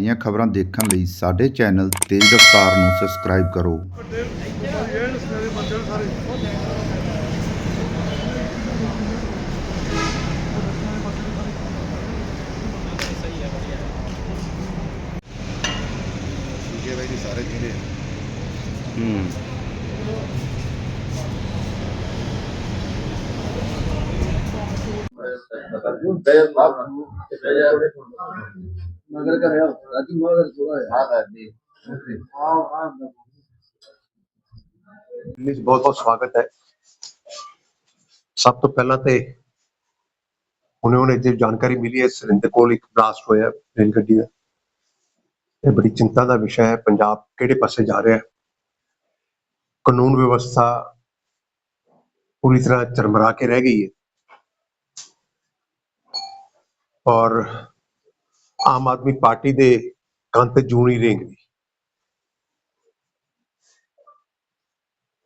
ਤਾਜ਼ੀਆਂ ਖਬਰਾਂ ਦੇਖਣ ਲਈ ਸਾਡੇ ਚੈਨਲ ਤੇਜ਼ ਰਫ਼ਤਾਰ ਨੂੰ ਸਬਸਕ੍ਰਾਈਬ ਕਰੋ। ਦੂਜੇ ਬਾਈ ਦੀ ਸਾਰੇ ਜਿਹੜੇ ਹੂੰ मगर कर यार राजू मगर थोड़ा है ਹਾਂ ਦਾਦੀ हाँ हाँ ਦਿੱਲੀ 'ਚ ਬਹੁਤ ਬਹੁਤ ਸਵਾਗਤ ਹੈ ਸਭ ਤੋਂ ਪਹਿਲਾਂ ਤੇ ਹੁਣੇ ਹੁਣੇ ਜੇ ਜਾਣਕਾਰੀ ਮਿਲੀ ਹੈ ਸਰਿੰਦਰ ਕੋਲ ਇੱਕ ਬਲਾਸਟ ਹੋਇਆ ਰੇਲ ਗੱਡੀ ਦਾ ਇਹ ਬੜੀ ਚਿੰਤਾ ਦਾ ਵਿਸ਼ਾ ਹੈ ਪੰਜਾਬ ਕਿਹੜੇ ਪਾਸੇ ਜਾ ਰਿਹਾ ਹੈ ਕਾਨੂੰਨ ਵਿਵਸਥਾ ਪੂਰੀ ਤਰ੍ਹਾਂ ਚਰਮਰਾ ਕੇ ਰਹਿ ਗਈ ਹੈ ਔਰ ਆਮ ਆਦਮੀ ਪਾਰਟੀ ਦੇ ਕੰਤ ਤੇ ਜੂਣੀ ਰੇਂਗਦੀ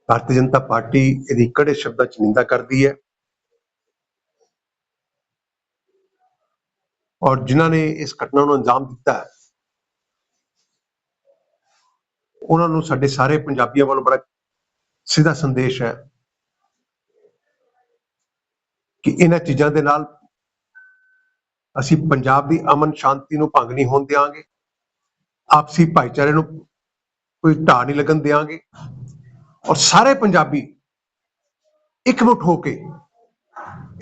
ਭਾਰਤੀ ਜਨਤਾ ਪਾਰਟੀ ਇਹਦੀ ਕੜੇ ਸ਼ਬਦਾਂ ਚ ਨਿੰਦਾ ਕਰਦੀ ਹੈ। ਔਰ ਜਿਨ੍ਹਾਂ ਨੇ ਇਸ ਘਟਨਾ ਨੂੰ ਅੰਜਾਮ ਦਿੱਤਾ ਹੈ, ਉਹਨਾਂ ਨੂੰ ਸਾਡੇ ਸਾਰੇ ਪੰਜਾਬੀਆਂ ਵੱਲੋਂ ਬੜਾ ਸਿੱਧਾ ਸੰਦੇਸ਼ ਹੈ ਕਿ ਇਹਨਾਂ ਚੀਜ਼ਾਂ ਦੇ ਨਾਲ ਅਸੀਂ ਪੰਜਾਬ ਦੀ ਅਮਨ ਸ਼ਾਂਤੀ ਨੂੰ ਭੰਗ ਨਹੀਂ ਹੋਣ ਦਿਆਂਗੇ। ਆਪਸੀ ਭਾਈਚਾਰੇ ਨੂੰ ਕੋਈ ਢਾਹ ਨਹੀਂ ਲੱਗਣ ਦਿਆਂਗੇ। ਔਰ ਸਾਰੇ ਪੰਜਾਬੀ ਇਕਮੁੱਠ ਹੋ ਕੇ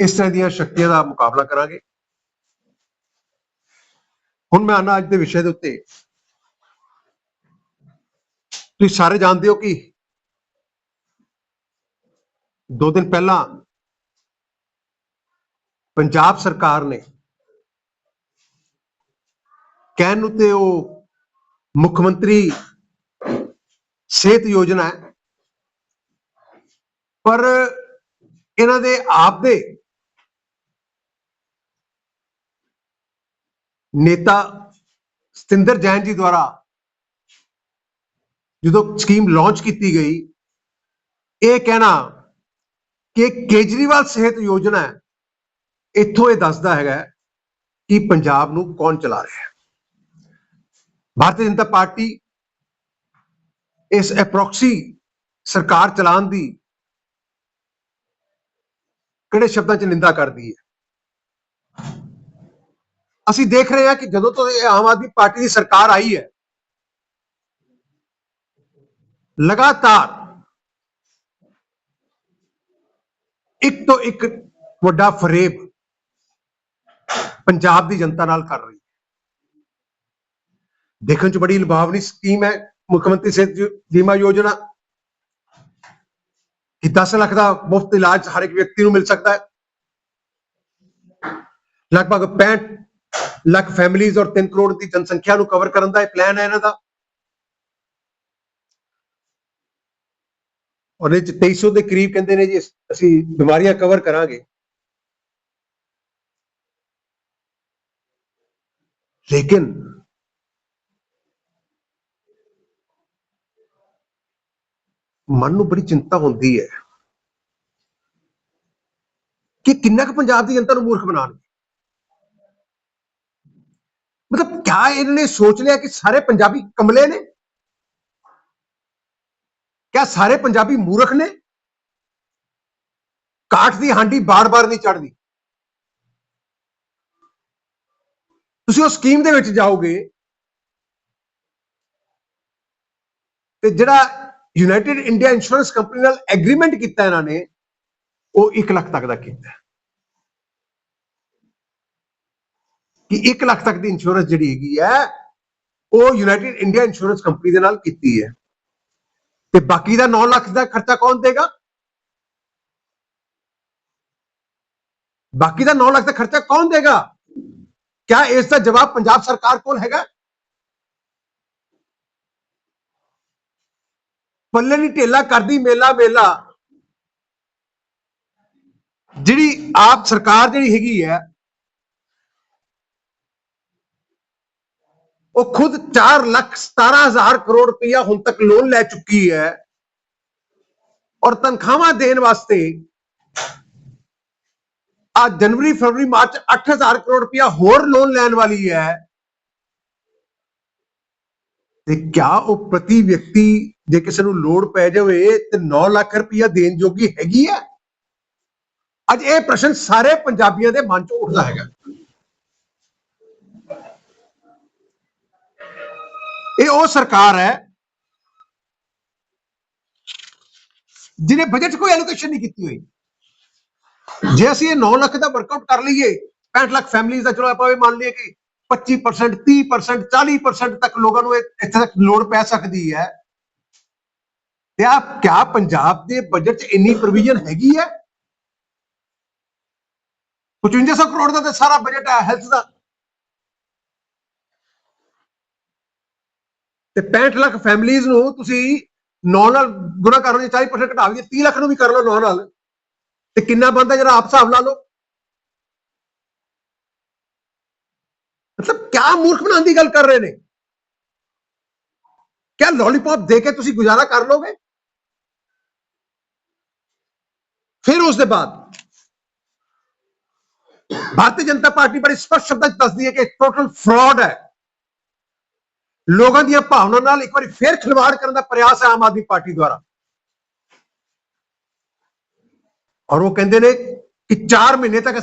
ਇਸ ਤਰ੍ਹਾਂ ਦੀਆਂ ਸ਼ਕਤੀਆਂ ਦਾ ਮੁਕਾਬਲਾ ਕਰਾਂਗੇ। ਹੁਣ ਮੈਂ ਆਣਾ ਅੱਜ ਦੇ ਵਿਸ਼ੇ ਦੇ ਉੱਤੇ। ਤੁਸੀਂ ਸਾਰੇ ਜਾਣਦੇ ਹੋ ਕਿ ਦੋ ਦਿਨ ਪਹਿਲਾਂ ਪੰਜਾਬ ਸਰਕਾਰ ਨੇ ਕਹਿਣ ਨੂੰ ਤੇ ਉਹ ਮੁੱਖ ਮੰਤਰੀ ਸਿਹਤ ਯੋਜਨਾ ਹੈ। ਪਰ ਇਹਨਾਂ ਦੇ ਆਪ ਦੇ ਨੇਤਾ ਸਤਿੰਦਰ ਜੈਨ ਜੀ ਦੁਆਰਾ ਜਦੋਂ ਸਕੀਮ ਲਾਂਚ ਕੀਤੀ ਗਈ, ਇਹ ਕਹਿਣਾ ਕਿ ਕੇਜਰੀਵਾਲ ਸਿਹਤ ਯੋਜਨਾ ਇੱਥੋਂ ਇਹ ਦੱਸਦਾ ਹੈਗਾ ਕਿ ਪੰਜਾਬ ਨੂੰ ਕੌਣ ਚਲਾ ਰਿਹਾ ਹੈ। ਭਾਰਤੀ ਜਨਤਾ ਪਾਰਟੀ ਇਸ ਐਪਰੋਕਸੀ ਸਰਕਾਰ ਚਲਾਉਣ ਦੀ ਕਿਹੜੇ ਸ਼ਬਦਾਂ 'ਚ ਨਿੰਦਾ ਕਰਦੀ ਹੈ? ਅਸੀਂ ਦੇਖ ਰਹੇ ਹਾਂ ਕਿ ਜਦੋਂ ਤੋਂ ਇਹ ਆਮ ਆਦਮੀ ਪਾਰਟੀ ਦੀ ਸਰਕਾਰ ਆਈ ਹੈ, ਲਗਾਤਾਰ ਇੱਕ ਤੋਂ ਇੱਕ ਵੱਡਾ ਫਰੇਬ ਪੰਜਾਬ ਦੀ ਜਨਤਾ ਨਾਲ ਕਰ ਰਹੀ ਦੇਖਣ 'ਚ ਬੜੀ ਲੁਭਾਵਣੀ ਸਕੀਮ ਹੈ, ਮੁੱਖ ਮੰਤਰੀ ਸਿਹਤ ਬੀਮਾ ਯੋਜਨਾ। ਕਿ 10 ਲੱਖ ਦਾ ਮੁਫਤ ਇਲਾਜ ਹਰ ਇੱਕ ਵਿਅਕਤੀ ਨੂੰ ਮਿਲ ਸਕਦਾ ਹੈ। ਲਗਭਗ 65 ਲੱਖ ਫੈਮਿਲੀਜ਼ ਔਰ 3 ਕਰੋੜ ਦੀ ਜਨਸੰਖਿਆ ਨੂੰ ਕਵਰ ਕਰਨ ਦਾ ਇਹ ਪਲਾਨ ਹੈ ਇਹਨਾਂ ਦਾ। ਔਰ ਇਹ 'ਚ 2300 ਦੇ ਕਰੀਬ ਕਹਿੰਦੇ ਨੇ ਜੀ ਅਸੀਂ ਬਿਮਾਰੀਆਂ ਕਵਰ ਕਰਾਂਗੇ। ਲੇਕਿਨ ਮਨ ਨੂੰ ਬੜੀ ਚਿੰਤਾ ਹੁੰਦੀ ਹੈ ਕਿ ਕਿੰਨਾ ਕੁ ਪੰਜਾਬ ਦੀ ਜਨਤਾ ਨੂੰ ਮੂਰਖ ਬਣਾਉਣਗੇ। ਮਤਲਬ ਕਿਆ ਇਹਨਾਂ ਨੇ ਸੋਚ ਲਿਆ ਕਿ ਸਾਰੇ ਪੰਜਾਬੀ ਕਮਲੇ ਨੇ? ਕਿਆ ਸਾਰੇ ਪੰਜਾਬੀ ਮੂਰਖ ਨੇ? ਕਾਠ ਦੀ ਹਾਂਡੀ ਬਾਰ-ਬਾਰ ਨਹੀਂ ਚੜਦੀ ਤੁਸੀਂ ਉਹ ਸਕੀਮ ਦੇ ਵਿੱਚ ਜਾਓਗੇ ਤੇ ਜਿਹੜਾ ਯੂਨਾਈਟਿਡ ਇੰਡੀਆ ਇੰਸ਼ੋਰੈਂਸ ਕੰਪਨੀ ਨਾਲ ਐਗਰੀਮੈਂਟ ਕੀਤਾ ਇਹਨਾਂ ਨੇ, ਉਹ 1 ਲੱਖ ਤੱਕ ਦਾ ਕੀਤਾ। ਕਿ 1 ਲੱਖ ਤੱਕ ਦੀ ਇੰਸ਼ੋਰੈਂਸ ਜਿਹੜੀ ਹੈਗੀ ਹੈ ਉਹ ਯੂਨਾਈਟਿਡ ਇੰਡੀਆ ਇੰਸ਼ੋਰੈਂਸ ਕੰਪਨੀ ਦੇ ਨਾਲ ਕੀਤੀ ਹੈ। ਤੇ ਬਾਕੀ ਦਾ 9 ਲੱਖ ਦਾ ਖਰਚਾ ਕੌਣ ਦੇਗਾ? ਬਾਕੀ ਦਾ 9 ਲੱਖ ਦਾ ਖਰਚਾ ਕੌਣ ਦੇਗਾ? ਕਿਆ ਇਸ ਦਾ ਜਵਾਬ ਪੰਜਾਬ ਸਰਕਾਰ ਕੋਲ ਹੈਗਾ? ਪੱਲੇ ਨਹੀਂ ਢੇਲਾ ਕਰਦੀ ਮੇਲਾ ਮੇਲਾ ਜਿਹੜੀ ਆਪ ਸਰਕਾਰ ਜਿਹੜੀ ਹੈਗੀ ਹੈ, ਉਹ ਖੁਦ 4 ਲੱਖ 17000 ਕਰੋੜ ਰੁਪਇਆ ਹੁਣ ਤੱਕ ਲੋਨ ਲੈ ਚੁੱਕੀ ਹੈ। ਔਰ ਤਨਖਾਹਾਂ ਦੇਣ ਵਾਸਤੇ ਆ ਜਨਵਰੀ, ਫਰਵਰੀ, ਮਾਰਚ 8000 ਕਰੋੜ ਰੁਪਇਆ ਹੋਰ ਲੋਨ ਲੈਣ ਵਾਲੀ ਹੈ। ਤੇ ਕਿਆ ਉਹ ਪ੍ਰਤੀ ਵਿਅਕਤੀ ਜੇ ਕਿਸੇ ਨੂੰ ਲੋੜ ਪੈ ਜਾਵੇ ਤੇ 9 ਲੱਖ ਰੁਪਇਆ ਦੇਣ ਜੋਗੀ ਹੈਗੀ ਹੈ ਅੱਜ ਇਹ ਪ੍ਰਸ਼ਨ ਸਾਰੇ ਪੰਜਾਬੀਆਂ ਦੇ ਮਨ 'ਚ ਉੱਠਦਾ ਹੈਗਾ। ਇਹ ਉਹ ਸਰਕਾਰ ਹੈ ਜਿਹਨੇ ਬਜਟ 'ਚ ਕੋਈ ਐਲੋਕੇਸ਼ਨ ਨਹੀਂ ਕੀਤੀ ਹੋਈ। ਜੇ ਅਸੀਂ ਇਹ 9 ਲੱਖ ਦਾ ਵਰਕਆਊਟ ਕਰ ਲਈਏ 65 ਲੱਖ ਫੈਮਿਲੀਜ਼ ਦਾ ਚਲੋ ਆਪਾਂ ਇਹ ਮੰਨ ਲਈਏ ਕਿ 25% 30% 40% ਤੱਕ ਲੋਕਾਂ ਨੂੰ ਇਹ- ਇੱਥੇ ਤੱਕ ਲੋੜ ਪੈ ਸਕਦੀ ਹੈ। ਤੇ ਆ ਕਿਆ ਪੰਜਾਬ ਦੇ ਬਜਟ 'ਚ ਇੰਨੀ ਪ੍ਰੋਵੀਜ਼ਨ ਹੈਗੀ ਹੈ? 5500 ਕਰੋੜ ਦਾ ਤੇ ਸਾਰਾ ਬਜਟ ਹੈ ਹੈਲਥ ਦਾ। ਤੇ 65 ਲੱਖ ਫੈਮਿਲੀਜ਼ ਨੂੰ ਤੁਸੀਂ 9 ਨਾਲ ਗੁਣਾ ਕਰੋ ਜੇ 40% ਘਟਾ ਦਈਏ 30 ਲੱਖ ਨੂੰ ਵੀ ਕਰ ਲਓ 9 ਨਾਲ। ਤੇ ਕਿੰਨਾ ਬੰਦਾ ਜਿਹੜਾ ਆਪ ਹਿਸਾਬ ਲਾ ਲਓ? ਮਤਲਬ ਕਿਆ ਮੂਰਖ ਬਣਾਉਣ ਦੀ ਗੱਲ ਕਰ ਰਹੇ ਨੇ? ਕਿਆ ਲੋਲੀਪੌਪ ਦੇ ਕੇ ਤੁਸੀਂ ਗੁਜ਼ਾਰਾ ਕਰ ਲੋਗੇ ਫਿਰ ਉਸ ਦੇ ਬਾਅਦ ਭਾਰਤੀ ਜਨਤਾ ਪਾਰਟੀ ਬੜੀ ਸਪਸ਼ਟ ਸ਼ਬਦਾਂ ਚ ਦੱਸਦੀ ਹੈ ਕਿ ਟੋਟਲ ਫਰਾਡ ਹੈ ਲੋਕਾਂ ਦੀਆਂ ਭਾਵਨਾ ਨਾਲ ਇੱਕ ਵਾਰੀ ਫੇਰ ਖਿਲਵਾੜ ਕਰਨ ਦਾ ਪ੍ਰਯਾਸ ਹੈ ਆਮ ਆਦਮੀ ਪਾਰਟੀ ਦੁਆਰਾ ਔਰ ਉਹ ਕਹਿੰਦੇ ਨੇ ਕਿ 4 ਮਹੀਨੇ ਤੱਕ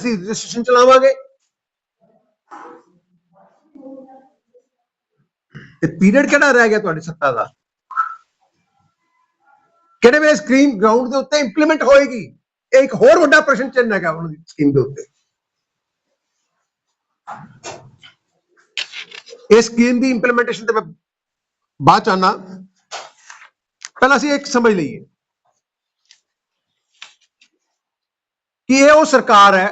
ਤੇ ਪੀਰੀਅਡ ਕਿਹੜਾ ਰਹਿ ਗਿਆ ਤੁਹਾਡੀ ਸੱਤਾ ਦਾ ਕਿਹੜੇ ਵੇਲੇ ਸਕਰੀਨ ਗਰਾਊਂਡ ਦੇ ਉੱਤੇ ਇੰਪਲੀਮੈਂਟ ਹੋਏਗੀ ਇਹ ਇੱਕ ਹੋਰ ਵੱਡਾ ਪ੍ਰਸ਼ਨ ਚਿੰਨ੍ਹ ਹੈਗਾ ਉਹਨਾਂ ਦੀ ਸਕੀਮ ਦੇ ਉੱਤੇ ਇਸ ਸਕੀਮ ਦੀ ਇੰਪਲੀਮੈਂਟੇਸ਼ਨ ਤੇ ਮੈਂ ਬਾਅਦ ਚ ਆਉਣਾ ਪਹਿਲਾਂ ਅਸੀਂ ਇੱਕ ਸਮਝ ਲਈਏ ਕਿ ਇਹ ਉਹ ਸਰਕਾਰ ਹੈ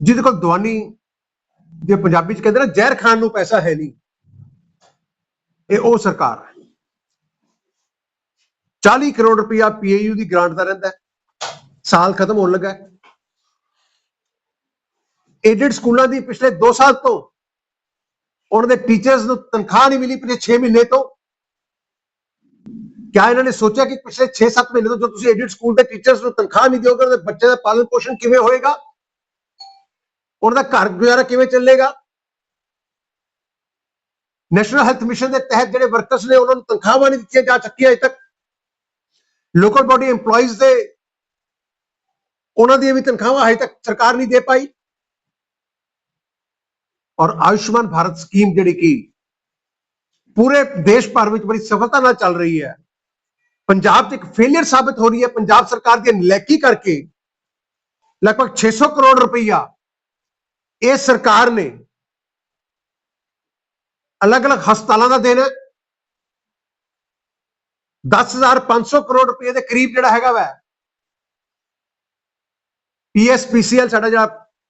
ਜਿਹਦੇ ਕੋਲ ਦਵਾਨੀ ਜੇ ਪੰਜਾਬੀ ਚ ਕਹਿੰਦੇ ਨਾ, ਜ਼ਹਿਰ ਖਾਨ ਨੂੰ ਪੈਸਾ ਹੈ ਨਹੀਂ। ਇਹ ਉਹ ਸਰਕਾਰ ਹੈ। 40 ਕਰੋੜ ਰੁਪਇਆ ਪੀਏਯੂ ਦੀ ਗ੍ਰਾਂਟ ਦਾ ਰਹਿੰਦਾ ਸਾਲ ਖਤਮ ਹੋਣ ਲੱਗਾ ਹੈ। ਏਡਡ ਸਕੂਲਾਂ ਦੀ ਪਿਛਲੇ 2 ਸਾਲ ਤੋਂ ਉਹਨਾਂ ਦੇ ਟੀਚਰਸ ਨੂੰ ਤਨਖਾਹ ਨਹੀਂ ਮਿਲੀ ਪਿਛਲੇ 6 ਮਹੀਨੇ ਤੋਂ। ਕਿਆ ਇਹਨਾਂ ਨੇ ਸੋਚਿਆ ਕਿ ਪਿਛਲੇ 6-7 ਮਹੀਨੇ ਤੋਂ ਜੋ ਤੁਸੀਂ ਏਡਡ ਸਕੂਲ ਦੇ ਟੀਚਰਸ ਨੂੰ ਤਨਖਾਹ ਨਹੀਂ ਦਿਓਗੇ, ਉਹਨਾਂ ਦੇ ਬੱਚੇ ਦਾ ਪਾਲਣ ਪੋਸ਼ਣ ਕਿਵੇਂ ਹੋਏਗਾ? ਉਹਨਾਂ ਦਾ ਘਰ ਗੁਜ਼ਾਰਾ ਕਿਵੇਂ ਚੱਲੇਗਾ ਨੈਸ਼ਨਲ ਹੈਲਥ ਮਿਸ਼ਨ ਦੇ ਤਹਿਤ ਜਿਹੜੇ ਵਰਕਰਸ ਨੇ ਉਹਨਾਂ ਨੂੰ ਤਨਖਾਹਾਂ ਨਹੀਂ ਦਿੱਤੀਆਂ ਜਾ ਸਕੀਆਂ ਅਜੇ ਤੱਕ ਲੋਕਲ ਬਾਡੀ EMPLOYEES ਦੇ ਉਹਨਾਂ ਦੀਆਂ ਵੀ ਤਨਖਾਹਾਂ ਹਜੇ ਤੱਕ ਸਰਕਾਰ ਨਹੀਂ ਦੇ ਪਾਈ ਔਰ ਆਯੁਸ਼ਮਾਨ ਭਾਰਤ ਸਕੀਮ ਜਿਹੜੀ ਕਿ ਪੂਰੇ ਦੇਸ਼ ਭਰ ਵਿੱਚ ਬੜੀ ਸਫਲਤਾ ਨਾਲ ਚੱਲ ਰਹੀ ਹੈ ਪੰਜਾਬ 'ਚ ਇੱਕ ਫੇਲਿਅਰ ਸਾਬਤ ਹੋ ਰਹੀ ਹੈ ਪੰਜਾਬ ਸਰਕਾਰ ਦੀ ਨਲੈਕੀ ਕਰਕੇ ਲਗਭਗ 600 ਕਰੋੜ ਰੁਪਈਆ ਇਹ ਸਰਕਾਰ ਨੇ ਅਲੱਗ-ਅਲੱਗ ਹਸਪਤਾਲਾਂ ਦਾ ਦੇਣਾ। 10500 ਕਰੋੜ ਰੁਪਏ ਦੇ ਕਰੀਬ ਜਿਹੜਾ ਹੈਗਾ ਵਾ ਪੀਐਸਪੀਸੀਐਲ ਸਾਡਾ ਜਿਹੜਾ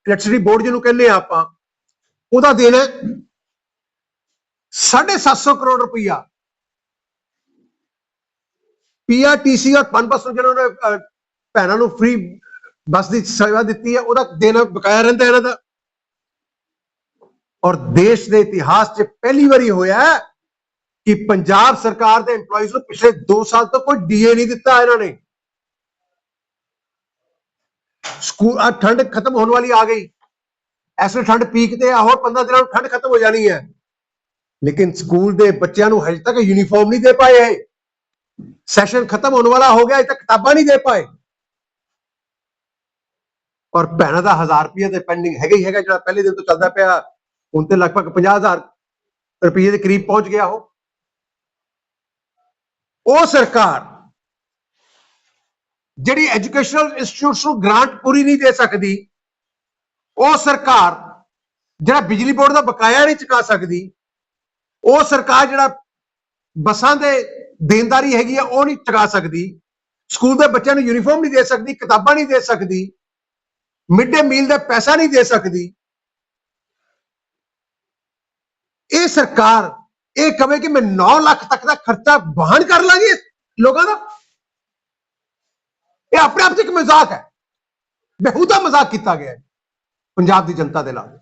ਇਲੈਕਟ੍ਰਿਸਿਟੀ ਬੋਰਡ ਜਿਹਨੂੰ ਕਹਿੰਦੇ ਆ ਆਪਾਂ, ਉਹਦਾ ਦੇਣਾ 750 ਕਰੋੜ ਰੁਪਈਆ। ਪੀਆਰਟੀਸੀ ਔਰ ਪਨਬਸ ਨੂੰ ਜਿਹਨਾਂ ਨੇ ਭੈਣਾਂ ਨੂੰ ਫ੍ਰੀ ਬੱਸ ਦੀ ਸੇਵਾ ਦਿੱਤੀ ਹੈ ਉਹਦਾ ਦੇਣਾ ਬਕਾਇਆ ਰਹਿੰਦਾ ਇਹਨਾਂ ਦਾ। ਔਰ ਦੇਸ਼ ਦੇ ਇਤਿਹਾਸ 'ਚ ਪਹਿਲੀ ਵਾਰੀ ਹੋਇਆ ਕਿ ਪੰਜਾਬ ਸਰਕਾਰ ਦੇ EMPLOYEES ਨੂੰ ਪਿਛਲੇ 2 ਸਾਲ ਤੋਂ ਕੋਈ ਡੀਏ ਨਹੀਂ ਦਿੱਤਾ ਇਹਨਾਂ ਨੇ। ਸਕੂਲ ਆ ਠੰਡ ਖਤਮ ਹੋਣ ਵਾਲੀ ਆ ਗਈ। ਐਸੇ ਠੰਡ ਪੀਕ ਤੇ ਆ, ਹੋਰ 15 ਦਿਨਾਂ ਨੂੰ ਠੰਡ ਖਤਮ ਹੋ ਜਾਣੀ ਹੈ। ਲੇਕਿਨ ਸਕੂਲ ਦੇ ਬੱਚਿਆਂ ਨੂੰ ਹਜੇ ਤੱਕ ਯੂਨੀਫਾਰਮ ਨਹੀਂ ਦੇ ਪਾਏ ਇਹ। ਸੈਸ਼ਨ ਖਤਮ ਹੋਣ ਵਾਲਾ ਹੋ ਗਿਆ, ਅਜੇ ਤੱਕ ਕਿਤਾਬਾਂ ਨਹੀਂ ਦੇ ਪਾਏ। ਔਰ ਭੈਣਾਂ ਦਾ 1000 ਰੁਪਏ ਤੇ ਪੈਂਡਿੰਗ ਹੈਗਾ ਹੀ ਹੈਗਾ, ਜਿਹੜਾ ਪਹਿਲੇ ਦਿਨ ਤੋਂ ਚੱਲਦਾ ਪਿਆ। ਹੁਣ ਤੇ ਲਗਭਗ 50000 ਰੁਪਏ ਦੇ ਕਰੀਬ ਪਹੁੰਚ ਗਿਆ ਉਹ। ਉਹ ਸਰਕਾਰ ਜਿਹੜੀ ਐਜੂਕੇਸ਼ਨਲ ਇੰਸਟੀਚਿਊਟਸ ਨੂੰ ਗ੍ਰਾਂਟ ਪੂਰੀ ਨਹੀਂ ਦੇ ਸਕਦੀ, ਉਹ ਸਰਕਾਰ ਜਿਹੜਾ ਬਿਜਲੀ ਬੋਰਡ ਦਾ ਬਕਾਇਆ ਨਹੀਂ ਚੁਕਾ ਸਕਦੀ, ਉਹ ਸਰਕਾਰ ਜਿਹੜਾ ਬੱਸਾਂ ਦੇ ਦੇਣਦਾਰੀ ਹੈਗੀ ਆ, ਉਹ ਨਹੀਂ ਚੁਕਾ ਸਕਦੀ। ਸਕੂਲ ਦੇ ਬੱਚਿਆਂ ਨੂੰ ਯੂਨੀਫਾਰਮ ਨਹੀਂ ਦੇ ਸਕਦੀ, ਕਿਤਾਬਾਂ ਨਹੀਂ ਦੇ ਸਕਦੀ। ਮਿਡ ਡੇ ਮੀਲ ਦਾ ਪੈਸਾ ਨਹੀਂ ਦੇ ਸਕਦੀ। ਇਹ ਸਰਕਾਰ ਇਹ ਕਵੇ ਕਿ ਮੈਂ 9 ਲੱਖ ਤੱਕ ਦਾ ਖਰਚਾ ਵਹਨ ਕਰ ਲਾਂਗੀ ਲੋਕਾਂ ਦਾ ਇਹ ਆਪਣੇ ਆਪ 'ਚ ਇੱਕ ਮਜ਼ਾਕ ਹੈ ਬੇਹੂਦਾ ਮਜ਼ਾਕ ਕੀਤਾ ਗਿਆ ਹੈ ਪੰਜਾਬ ਦੀ ਜਨਤਾ ਦੇ ਨਾਲ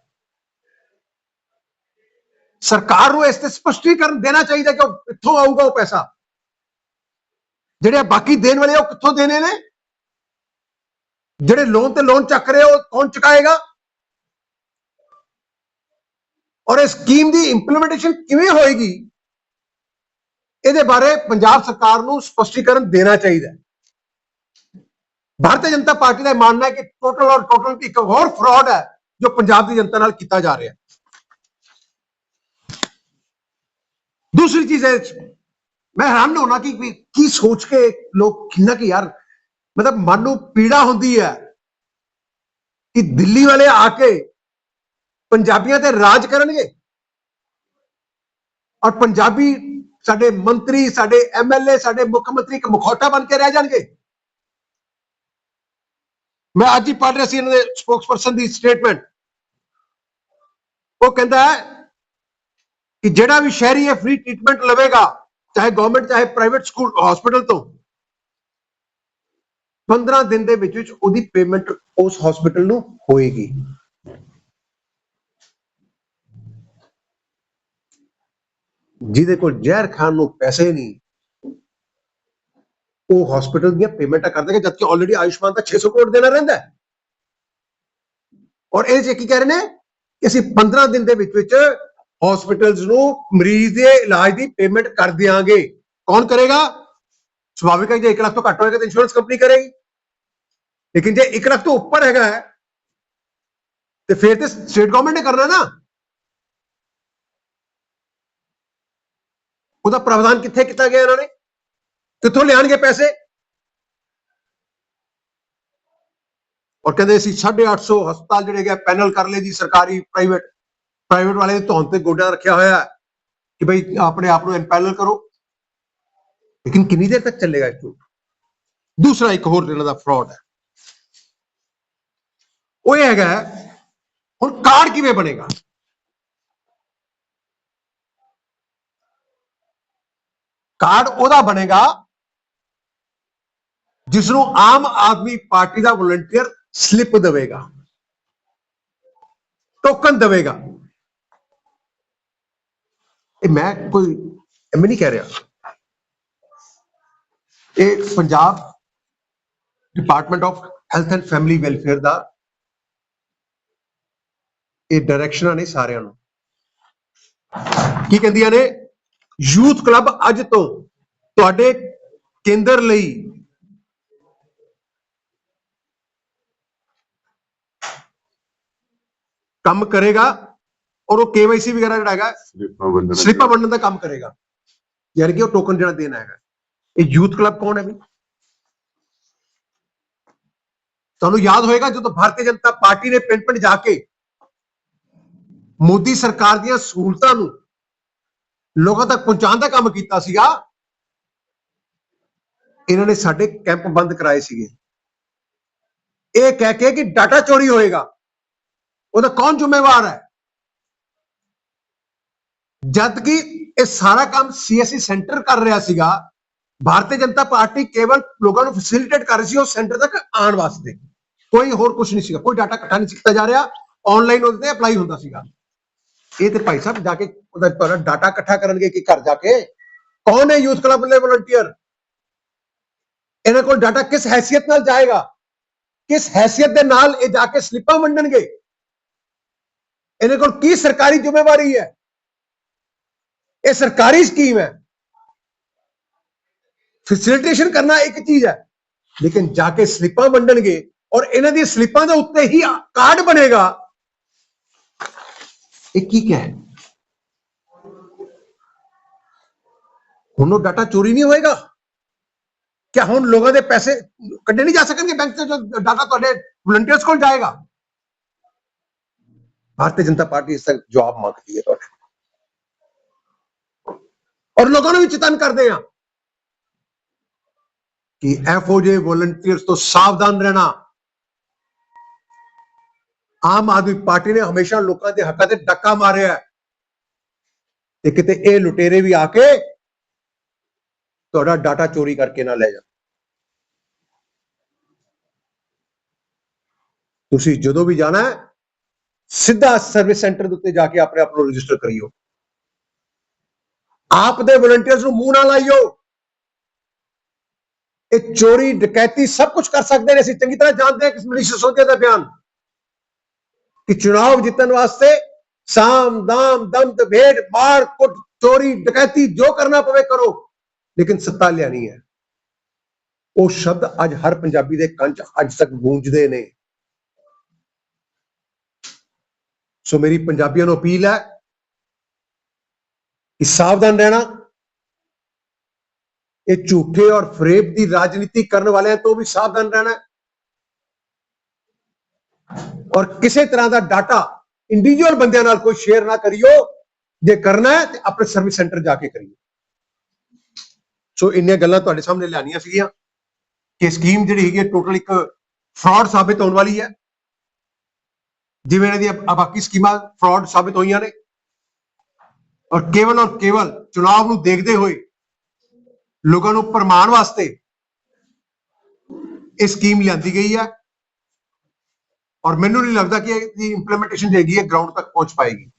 ਸਰਕਾਰ ਨੂੰ ਇਸ ਤੇ ਸਪਸ਼ਟੀਕਰਨ ਦੇਣਾ ਚਾਹੀਦਾ ਕਿ ਉਹ ਕਿੱਥੋਂ ਆਊਗਾ ਉਹ ਪੈਸਾ ਜਿਹੜੇ ਬਾਕੀ ਦੇਣ ਵਾਲੇ ਆ, ਉਹ ਕਿੱਥੋਂ ਦੇਣੇ ਨੇ ਜਿਹੜੇ ਲੋਨ ਤੇ ਲੋਨ ਚੱਕ ਰਹੇ ਆ, ਉਹ ਕੌਣ ਚੁਕਾਏਗਾ ਔਰ ਇਹ ਸਕੀਮ ਦੀ ਇੰਪਲੀਮੈਂਟੇਸ਼ਨ ਕਿਵੇਂ ਹੋਏਗੀ? ਇਹਦੇ ਬਾਰੇ ਪੰਜਾਬ ਸਰਕਾਰ ਨੂੰ ਸਪਸ਼ਟੀਕਰਨ ਦੇਣਾ ਚਾਹੀਦਾ ਭਾਰਤੀ ਜਨਤਾ ਪਾਰਟੀ ਦਾ ਇਹ ਮੰਨਣਾ ਹੈ ਕਿ ਟੋਟਲ ਔਰ ਟੋਟਲ ਇੱਕ ਹੋਰ ਫਰਾਡ ਹੈ ਜੋ ਪੰਜਾਬ ਦੀ ਜਨਤਾ ਨਾਲ ਕੀਤਾ ਜਾ ਰਿਹਾ ਦੂਸਰੀ ਚੀਜ਼ ਹੈ, ਮੈਂ ਹੈਰਾਨ ਹੋਣਾ ਕਿ ਕੀ ਸੋਚ ਕੇ ਲੋਕ ਕਿੰਨਾ ਕਿ ਯਾਰ, ਮਤਲਬ ਮਨ ਨੂੰ ਪੀੜਾ ਹੁੰਦੀ ਹੈ ਕਿ ਦਿੱਲੀ ਵਾਲੇ ਆ ਕੇ ਪੰਜਾਬੀਆਂ ਤੇ ਰਾਜ ਕਰਨਗੇ। ਔਰ ਪੰਜਾਬੀ ਸਾਡੇ ਮੰਤਰੀ, ਸਾਡੇ ਐਮਐਲਏ ਸਾਡੇ ਮੁੱਖ ਮੰਤਰੀ ਇੱਕ ਮੁਖੌਟਾ ਬਣ ਕੇ ਰਹਿ ਜਾਣਗੇ। ਮੈਂ ਅੱਜ ਹੀ ਪੜ੍ਹ ਰਿਹਾ ਸੀ ਇਹਨਾਂ ਦੇ ਸਪੋਕਸਪਰਸਨ ਦੀ ਸਟੇਟਮੈਂਟ ਉਹ ਕਹਿੰਦਾ ਹੈ ਕਿ ਜਿਹੜਾ ਵੀ ਸ਼ਹਿਰੀ ਇਹ ਫ੍ਰੀ ਟ੍ਰੀਟਮੈਂਟ ਲਵੇਗਾ, ਚਾਹੇ ਗਵਰਨਮੈਂਟ ਚਾਹੇ ਪ੍ਰਾਈਵੇਟ ਸਕੂਲ ਹਸਪੀਟਲ ਤੋਂ 15 ਦਿਨ ਦੇ ਵਿੱਚ ਵਿੱਚ ਉਹਦੀ ਪੇਮੈਂਟ ਉਸ ਹਸਪੀਟਲ ਨੂੰ ਹੋਏਗੀ। ਜਿਹਦੇ ਕੋਲ ਜ਼ਹਿਰ ਖਾਣ ਨੂੰ ਪੈਸੇ ਨਹੀਂ, ਉਹ ਹਸਪੀਟਲ ਦੀਆਂ ਪੇਮੈਂਟਾਂ ਕਰ ਦੇਗਾ ਜਦਕਿ ਆਲਰੇਡੀ ਆਯੁਸ਼ਮਾਨ ਦਾ 600 ਕਰੋੜ ਦੇਣਾ ਰਹਿੰਦਾ ਹੈ। ਔਰ ਇਹ 'ਚ ਕੀ ਕਹਿ ਰਹੇ ਨੇ ਕਿ ਅਸੀਂ 15 ਦਿਨ ਦੇ ਵਿੱਚ ਵਿੱਚ ਹਸਪੀਟਲਸ ਨੂੰ ਮਰੀਜ਼ ਦੇ ਇਲਾਜ ਦੀ ਪੇਮੈਂਟ ਕਰ ਦਿਆਂਗੇ। ਕੌਣ ਕਰੇਗਾ? ਸੁਭਾਵਿਕ ਹੈ ਜੇ 1 ਲੱਖ ਤੋਂ ਘੱਟ ਹੋਏਗਾ ਤਾਂ ਇੰਸ਼ੋਰੈਂਸ ਕੰਪਨੀ ਕਰੇਗੀ। ਲੇਕਿਨ ਜੇ 1 ਲੱਖ ਤੋਂ ਉੱਪਰ ਹੈਗਾ ਤੇ ਫਿਰ ਤੇ ਸਟੇਟ ਗਵਰਨਮੈਂਟ ਨੇ ਕਰਨਾ ਨਾ। ਉਹਦਾ ਪ੍ਰਾਵਧਾਨ ਕਿੱਥੇ ਕੀਤਾ ਗਿਆ ਇਹਨਾਂ ਨੇ? ਕਿੱਥੋਂ ਲਿਆਣਗੇ ਪੈਸੇ? ਔਰ ਕਹਿੰਦੇ ਅਸੀਂ 850 ਹਸਪਤਾਲ ਜਿਹੜੇ ਹੈਗੇ ਪੈਨਲ ਕਰ ਲਏ ਜੀ ਸਰਕਾਰੀ, ਪ੍ਰਾਈਵੇਟ ਪ੍ਰਾਈਵੇਟ ਵਾਲੇ ਦੇ ਧੌਣ ਤੇ ਗੋਡਾ ਰੱਖਿਆ ਹੋਇਆ ਕਿ ਭਾਈ ਆਪਣੇ ਆਪ ਨੂੰ ਐਮਪੈਨਲ ਕਰੋ। ਲੇਕਿਨ ਕਿੰਨੀ ਦੇਰ ਤੱਕ ਚੱਲੇਗਾ ਇਹ ਦੂਸਰਾ ਇੱਕ ਹੋਰ ਇਹਨਾਂ ਦਾ ਫਰਾਡ ਹੈ। ਉਹ ਇਹ ਹੈਗਾ, ਹੁਣ ਕਾਰਡ ਕਿਵੇਂ ਬਣੇਗਾ? ਕਾਰਡ ਉਹਦਾ ਬਣੇਗਾ ਜਿਸ ਨੂੰ ਆਮ ਆਦਮੀ ਪਾਰਟੀ ਦਾ ਵਲੰਟੀਅਰ ਸਲਿੱਪ ਦੇਵੇਗਾ ਟੋਕਨ ਦੇਵੇਗਾ। ਇਹ ਮੈਂ ਕੋਈ ਐਵੇਂ ਨਹੀਂ ਕਹਿ ਰਿਹਾ। ਇਹ Punjab department of health and family welfare ਦਾ ਇਹ ਡਾਇਰੈਕਸ਼ਨਾਂ ਨੇ ਸਾਰਿਆਂ ਨੂੰ। ਕੀ ਕਹਿੰਦੀਆਂ ਨੇ? ਯੂਥ ਕਲੱਬ ਅੱਜ ਤੋਂ ਤੁਹਾਡੇ ਕੇਂਦਰ ਲਈ ਕੰਮ ਕਰੇਗਾ ਔਰ ਉਹ ਕੇਵਾਈਸੀ ਵਗੈਰਾ ਜਿਹੜਾ ਹੈਗਾ ਸਲਿੱਪਾਂ ਵੰਡਣ ਦਾ ਕੰਮ ਕਰੇਗਾ। ਯਾਨੀ ਕਿ ਉਹ ਟੋਕਨ ਜਿਹੜਾ ਦੇਣਾ ਹੈਗਾ ਇਹ ਯੂਥ ਕਲੱਬ ਕੌਣ ਹੈ ਵੀ? ਤੁਹਾਨੂੰ ਯਾਦ ਹੋਏਗਾ ਜਦੋਂ ਭਾਰਤੀ ਜਨਤਾ ਪਾਰਟੀ ਨੇ ਪਿੰਡ ਪਿੰਡ ਜਾ ਕੇ ਮੋਦੀ ਸਰਕਾਰ ਦੀਆਂ ਸਹੂਲਤਾਂ ਨੂੰ ਲੋਕਾਂ ਤੱਕ ਪਹੁੰਚਾਉਣ ਦਾ ਕੰਮ ਕੀਤਾ ਸੀਗਾ। ਇਹਨਾਂ ਨੇ ਸਾਡੇ ਕੈਂਪ ਬੰਦ ਕਰਾਏ ਸੀਗੇ। ਇਹ ਕਹਿ ਕੇ ਕਿ ਡਾਟਾ ਚੋਰੀ ਹੋਏਗਾ। ਉਹਦਾ ਕੌਣ ਜ਼ਿੰਮੇਵਾਰ ਹੈ? ਜਦ ਕਿ ਇਹ ਸਾਰਾ ਕੰਮ ਸੀਐਸਸੀ ਸੈਂਟਰ ਕਰ ਰਿਹਾ ਸੀਗਾ। ਭਾਰਤੀ ਜਨਤਾ ਪਾਰਟੀ ਕੇਵਲ ਲੋਕਾਂ ਨੂੰ ਫੈਸਿਲਿਟੇਟ ਕਰ ਰਹੀ ਸੀ ਉਹ ਸੈਂਟਰ ਤੱਕ ਆਉਣ ਵਾਸਤੇ। ਕੋਈ ਹੋਰ ਕੁਝ ਨਹੀਂ ਸੀਗਾ। ਕੋਈ ਡਾਟਾ ਇਕੱਠਾ ਨਹੀਂ ਕੀਤਾ ਜਾ ਰਿਹਾ। ਆਨਲਾਈਨ ਉਹਦੇ ਤੇ ਅਪਲਾਈ ਹੁੰਦਾ ਸੀਗਾ। ਇਹ ਤੇ ਭਾਈ ਸਾਹਿਬ ਜਾ ਕੇ ਉਹਦਾ ਤੁਹਾਡਾ ਡਾਟਾ ਇਕੱਠਾ ਕਰਨਗੇ ਕਿ ਘਰ ਜਾ ਕੇ ਕੌਣ ਹੈ ਯੂਥ ਕਲੱਬ ਦੇ ਵਲੰਟੀਅਰ ਇਹਨਾਂ ਕੋਲ ਡਾਟਾ ਕਿਸ ਹੈਸੀਅਤ ਨਾਲ ਜਾਏਗਾ ਕਿਸ ਹੈਸੀਅਤ ਦੇ ਨਾਲ ਇਹ ਜਾ ਕੇ ਸਲਿੱਪਾਂ ਵੰਡਣਗੇ ਇਹਨਾਂ ਕੋਲ ਕੀ ਸਰਕਾਰੀ ਜ਼ਿੰਮੇਵਾਰੀ ਹੈ ਇਹ ਸਰਕਾਰੀ ਸਕੀਮ ਹੈ ਫੈਸਿਲਿਟੇਸ਼ਨ ਕਰਨਾ ਇੱਕ ਚੀਜ਼ ਹੈ ਲੇਕਿਨ ਜਾ ਕੇ ਸਲਿੱਪਾਂ ਵੰਡਣਗੇ ਔਰ ਇਹਨਾਂ ਦੀ ਸਲਿੱਪਾਂ ਦੇ ਉੱਤੇ ਹੀ ਕਾਰਡ ਬਣੇਗਾ ਇਹ ਕੀ ਕਹਿ ਹੁਣ ਉਹ ਡਾਟਾ ਚੋਰੀ ਨਹੀਂ ਹੋਏਗਾ? ਕਿ ਹੁਣ ਲੋਕਾਂ ਦੇ ਪੈਸੇ ਕੱਢੇ ਨਹੀਂ ਜਾ ਸਕਣਗੇ ਬੈਂਕ ਤੋਂ ਜੋ ਡਾਟਾ ਤੁਹਾਡੇ ਵਲੰਟੀਅਰਸ ਕੋਲ ਜਾਏਗਾ? ਭਾਰਤੀ ਜਨਤਾ ਪਾਰਟੀ ਇਸ ਤੱਕ ਜਵਾਬ ਮੰਗਦੀ ਹੈ ਤੁਹਾਡੇ ਔਰ ਲੋਕਾਂ ਨੂੰ ਵੀ ਚੇਤਨ ਕਰਦੇ ਆ ਕਿ ਐਫਓਜੇ ਵੋਲੰਟੀਅਰਸ ਤੋਂ ਸਾਵਧਾਨ ਰਹਿਣਾ ਆਮ ਆਦਮੀ ਪਾਰਟੀ ਨੇ ਹਮੇਸ਼ਾ ਲੋਕਾਂ ਦੇ ਹੱਕਾਂ ਤੇ ਡੱਕਾ ਮਾਰਿਆ ਤੇ ਕਿਤੇ ਇਹ ਲੁਟੇਰੇ ਵੀ ਆ ਕੇ ਤੁਹਾਡਾ ਡਾਟਾ ਚੋਰੀ ਕਰਕੇ ਨਾ ਲੈ ਜਾਣ। ਤੁਸੀਂ ਜਦੋਂ ਵੀ ਜਾਣਾ ਹੈ, ਸਿੱਧਾ ਸਰਵਿਸ ਸੈਂਟਰ ਦੇ ਉੱਤੇ ਜਾ ਕੇ ਆਪਣੇ ਆਪ ਨੂੰ ਰਜਿਸਟਰ ਕਰਿਓ। ਆਪ ਦੇ ਵਲੰਟੀਅਰਸ ਨੂੰ ਮੂੰਹ ਨਾ ਲਾਈਓ। ਇਹ ਚੋਰੀ, ਡਕੈਤੀ ਸਭ ਕੁਝ ਕਰ ਸਕਦੇ ਨੇ ਅਸੀਂ। ਚੰਗੀ ਤਰ੍ਹਾਂ ਜਾਣਦੇ ਹਾਂ ਕਿ ਮਨੀਸ਼ ਸਿਸੋਦੀਆ ਦਾ ਬਿਆਨ। ਕਿ ਚੁਣਾਵ ਜਿੱਤਣ ਵਾਸਤੇ ਸਾਮ, ਦਾਮ ਦਮ ਦਭੇੜ ਮਾਰ, ਕੁੱਟ, ਚੋਰੀ, ਡਕੈਤੀ ਜੋ ਕਰਨਾ ਪਵੇ ਕਰੋ। ਲੇਕਿਨ ਸੱਤਾ ਲਿਆਣੀ ਹੈ। ਉਹ ਸ਼ਬਦ ਅੱਜ ਹਰ ਪੰਜਾਬੀ ਦੇ ਕੰਨ 'ਚ ਅੱਜ ਤੱਕ ਗੂੰਜਦੇ ਨੇ। ਸੋ ਮੇਰੀ ਪੰਜਾਬੀਆਂ ਨੂੰ ਅਪੀਲ ਹੈ ਕਿ ਸਾਵਧਾਨ ਰਹਿਣਾ। ਇਹ ਝੂਠੇ ਔਰ ਫਰੇਬ ਦੀ ਰਾਜਨੀਤੀ ਕਰਨ ਵਾਲਿਆਂ ਤੋਂ ਵੀ ਸਾਵਧਾਨ ਰਹਿਣਾ। ਔਰ ਕਿਸੇ ਤਰ੍ਹਾਂ ਦਾ ਡਾਟਾ ਇੰਡੀਵਿਜੂਅਲ ਬੰਦਿਆਂ ਨਾਲ ਕੋਈ ਸ਼ੇਅਰ ਨਾ ਕਰਿਓ। ਜੇ ਕਰਨਾ ਹੈ ਤੇ ਆਪਣੇ ਸਰਵਿਸ ਸੈਂਟਰ ਜਾ ਕੇ ਕਰਿਓ। ਸੋ ਇੰਨੀਆਂ ਗੱਲਾਂ ਤੁਹਾਡੇ ਸਾਹਮਣੇ ਲਿਆਣੀਆਂ ਸੀਗੀਆਂ ਕਿ ਸਕੀਮ ਜਿਹੜੀ ਹੈਗੀ ਹੈ ਟੋਟਲ ਇੱਕ ਫਰਾਡ ਸਾਬਿਤ ਹੋਣ ਵਾਲੀ ਹੈ। ਜਿਵੇਂ ਇਹਨਾਂ ਦੀਆਂ ਬਾਕੀ ਸਕੀਮਾਂ ਫਰਾਡ ਸਾਬਿਤ ਹੋਈਆਂ ਨੇ। ਔਰ ਕੇਵਲ ਔਰ ਕੇਵਲ ਚੁਣਾਵ ਨੂੰ ਦੇਖਦੇ ਹੋਏ ਲੋਕਾਂ ਨੂੰ ਭਰਮਾਉਣ ਵਾਸਤੇ ਇਹ ਸਕੀਮ ਲਿਆਂਦੀ ਗਈ ਹੈ। ਔਰ ਮੈਨੂੰ ਨਹੀਂ ਲੱਗਦਾ ਕਿ ਇਹਦੀ ਇੰਪਲੀਮੈਂਟੇਸ਼ਨ ਜਿਹੜੀ ਹੈ ਗਰਾਊਂਡ ਤੱਕ ਪਹੁੰਚ ਪਾਏਗੀ।